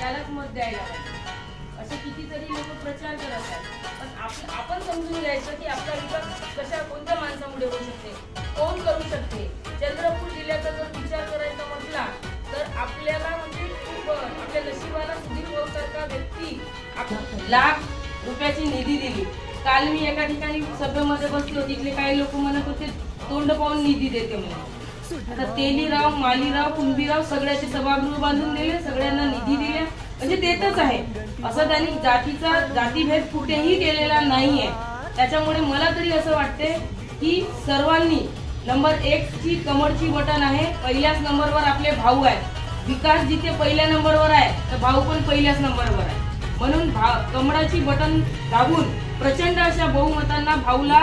त्यालाच मत द्यायला पाहिजे. असे कितीतरी लोक प्रचार करत आहेत. पण आपण समजून घ्यायचं की आपला विकास कशा कोणत्या माणसामुळे होऊ शकते? कोण करू शकते? चंद्रपूर जिल्ह्याचा जर विचार करायचा म्हटला तर आपल्याला म्हणजे खूप आपल्या नशिबाला सुधीर भाऊ व्यक्ती लाख रुपयाची निधी दिली. काल मी एका ठिकाणी सभेमध्ये बसली होती इथले काही लोक म्हणत होते तोंड पाहून निधी देते म्हणून. आता तेलीराव मालीराव कुंभीराव सगळ्याचे सभागृह बांधून दिले सगळ्यांना निधी दिले. म्हणजे देतच आहे. असं त्यांनी जातीचा जातीभेद कुठेही केलेला नाहीये. त्याच्यामुळे मला तरी असं वाटते की सर्वांनी नंबर एक ची कमरची बटन आहे. पहिल्याच नंबरवर आपले भाऊ आहेत. विकास जिथे पहिल्या नंबरवर आहे तर भाऊ पण पहिल्याच नंबरवर आहे. म्हणून भा कमळाची बटन दाबून प्रचंड अशा बहुमतांना भाऊला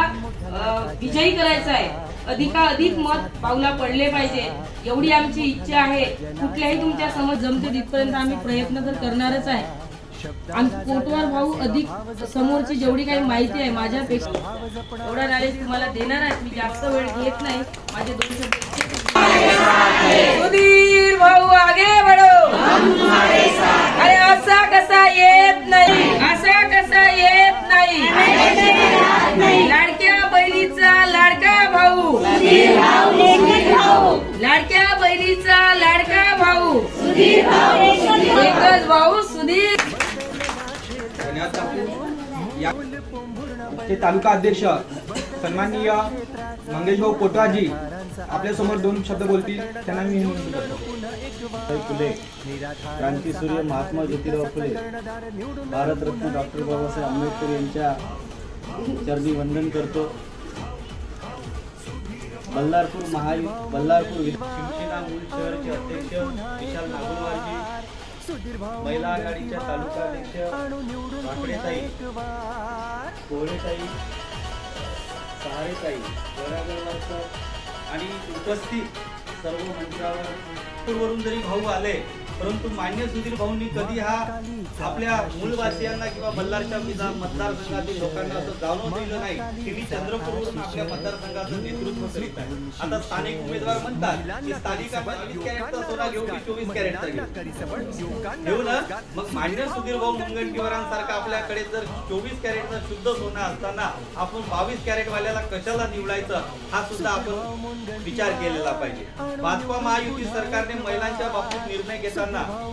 विजयी करायचा आहे. अधिकाधिक मत पावला पडले पाहिजे. एवढी आमची इच्छा आहे. कुठल्याही तुमच्या समज जमते तिथपर्यंत आम्ही प्रयत्न तर करणारच आहे. आणि कोटवार भाऊ अधिक समोरची जेवढी काही माहिती आहे माझ्यापेक्षा एवढा नॉलेज तुम्हाला देणार आहे मी जास्त वेळ घेत नाही. माझे दोन शब्द बहिणीचा लाडका भाऊ. एकच भाऊ सुधीर. ते तालुका अध्यक्ष सन्माननीय मंगेश भाऊ कोटवाजी आपल्यासमोर दोन शब्द बोलतील त्यांना मी विनंती करतो फुले क्रांतीसूर्य महात्मा ज्योतिराव फुले भारतरत्न डॉक्टर बाबासाहेब आंबेडकर यांच्या चरणी वंदन करतो. बल्लारपूर महा बल्लारपूर वि- शहरचे अध्यक्ष विशाल महिला आघाडीच्या तालुका अध्यक्ष कोहळेताई सहारेताई वरागरवारकर आणि उपस्थित सर्व मंत्रावर वरून जरी भाऊ आले परंतु मान्य सुधीर भाऊंनी कधी हा आपल्या मूलवासियांना किंवा बल्लारच्या विधा मतदारसंघातील लोकांना असं जाणवून दिलं नाही की मी चंद्रपूरवरून आपल्या मतदारसंघाचं नेतृत्व करीत आहे. आता स्थानिक उमेदवार म्हणतात की स्थानिक आपण वीस कॅरेटचा सोना घेऊ की चोवीस कॅरेटचा घेऊ ना? मग मान्य सुधीर भाऊ मुनगंटीवारांसारखा आपल्याकडे जर चोवीस कॅरेटचा शुद्ध सोना असताना आपण बावीस कॅरेट वाल्याला कशाला निवडायचं हा सुद्धा आपण विचार केलेला पाहिजे. भाजपा महायुती सरकारने महिलांच्या बाबतीत निर्णय घेताना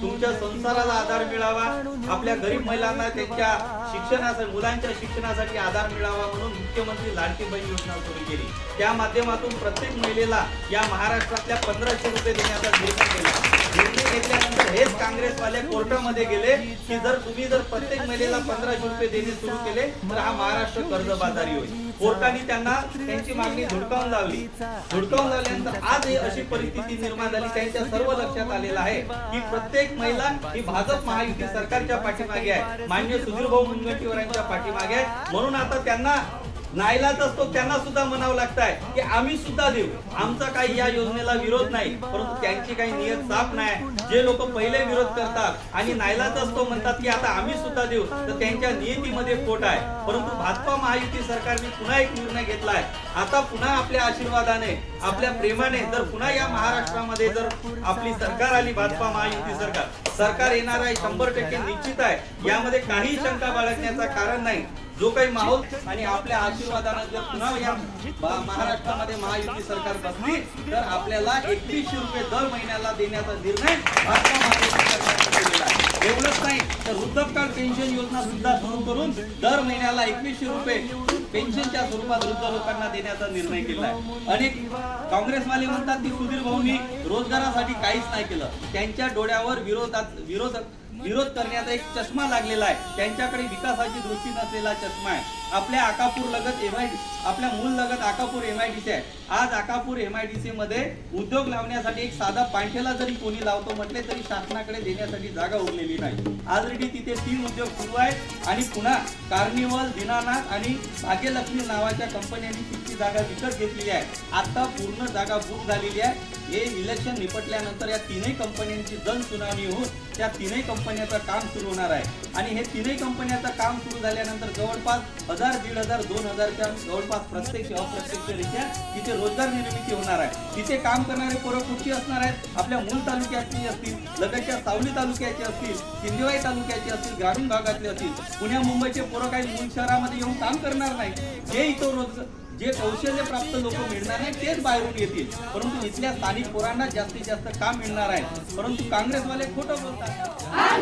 तुमच्या संसाराला आधार मिळावा आपल्या गरीब महिलांना त्यांच्या शिक्षणासाठी मुलांच्या शिक्षणासाठी आधार मिळावा म्हणून मुख्यमंत्री लाडकी बहीण योजना सुरू केली. त्या माध्यमातून प्रत्येक महिलेला या महाराष्ट्रातल्या पंधराशे रुपये देण्याचा निर्णय केला. निर्णय घेतल्यानंतर हेच काँग्रेसवाले कोर्टामध्ये गेले की जर तुम्ही जर प्रत्येक महिलेला पंधराशे रुपये देणे सुरू केले तर हा महाराष्ट्र कर्जबाजारी होईल. कोर्टाने त्यांना त्यांची मागणी धुडकावून लावली. धुडकावून लावल्यानंतर आज ही अशी परिस्थिती निर्माण झाली. त्यांच्या सर्व लक्षात आलेलं आहे की प्रत्येक महिला ही भाजप महायुती सरकारच्या पाठीमागे आहे. मान्य सुधीर भाऊ पाठीमागे आहे. म्हणून आता त्यांना नाईलाच असतो त्यांना सुद्धा म्हणावं लागत आहे की आम्ही सुद्धा देऊ. आमचा काही या योजनेला विरोध नाही परंतु त्यांची काही नियत साफ नाही. जे लोक पहिले विरोध करतात आणि नाईलाच असतो म्हणतात की आता आम्ही सुद्धा देऊ तर त्यांच्या नियतीमध्ये खोट आहे. परंतु भाजपा महायुती सरकारने पुन्हा एक निर्णय घेतलाय. आता पुन्हा आपल्या आशीर्वादाने आपल्या प्रेमाने जर पुन्हा या महाराष्ट्रामध्ये जर आपली सरकार आली भाजपा महायुती सरकार सरकार येणार आहे शंभर टक्के निश्चित आहे. यामध्ये काही शंका बाळगण्याचं कारण नाही. जो काही माहोल आणि आपल्या आशीर्वादानं जर पुन्हा या महाराष्ट्रामध्ये महायुती सरकार बसली तर आपल्याला एकवीसशे रुपये दर महिन्याला देण्याचा निर्णय भाजपा महायुती सरकारने केलेला आहे. एवढंच नाही तर वृद्धकाळ पेन्शन योजना सुद्धा सुरू करून दर महिन्याला एकवीसशे रुपये पेन्शनच्या स्वरूपात वृद्ध लोकांना देण्याचा निर्णय केला आहे. अनेक काँग्रेसवाले म्हणतात की सुधीर भाऊंनी रोजगारासाठी काहीच नाही केलं. त्यांच्या डोळ्यावर विरोधात विरोधक विरोध करण्याचा एक चष्मा लागलेला आहे. त्यांच्याकडे विकासाची दृष्टी नसलेला चष्मा आहे. आपल्या आकापूर लगत एमआय आपल्या मूल लगत आकापूर एम आयटीसी आहे आज आकापूर एमआयडीसी मध्ये उद्योग लावण्यासाठी एक साधा पांठेला जरी कोणी लावतो म्हटले तरी शासनाकडे देण्यासाठी जागा उरलेली नाही. ऑलरेडी तिथे तीन उद्योग सुरू आहेत आणि पुन्हा कार्निवल दिनानाथ आणि भाग्यलक्ष्मी नावाच्या कंपन्यांनी तिथली जागा विकत घेतलेली आहे. आता पूर्ण जागा बुक झालेली आहे. हे इलेक्शन निपटल्यानंतर या तीनही कंपन्यांची जनसुनावणी होऊन त्या तीनही कंपन्याचं काम सुरू होणार आहे. आणि हे तिन्ही कंपन्याचं काम सुरू झाल्यानंतर जवळपास हजार दीड हजार दोन हजारच्या जवळपास प्रत्यक्ष अप्रत्यक्षरित्या तिथे रोजगार निर्मिती होणार आहे. तिथे काम करणारे पोरं कुठची असणार आहेत? आपल्या मूल तालुक्यातली असतील लगतच्या सावली तालुक्याचे असतील सिंधेवाई तालुक्याचे असतील ग्रामीण भागातले असतील पुण्या मुंबईचे पोरं काही मूल शहरामध्ये येऊन काम करणार नाही हे इथं रोजगार जे कौशल्य प्राप्त लोक मिळणार नाही तेच बाहेरून येतील. परंतु इथल्या स्थानिक पोरांना जास्तीत जास्त काम मिळणार आहे. परंतु काँग्रेसवाले खोटं बोलतात.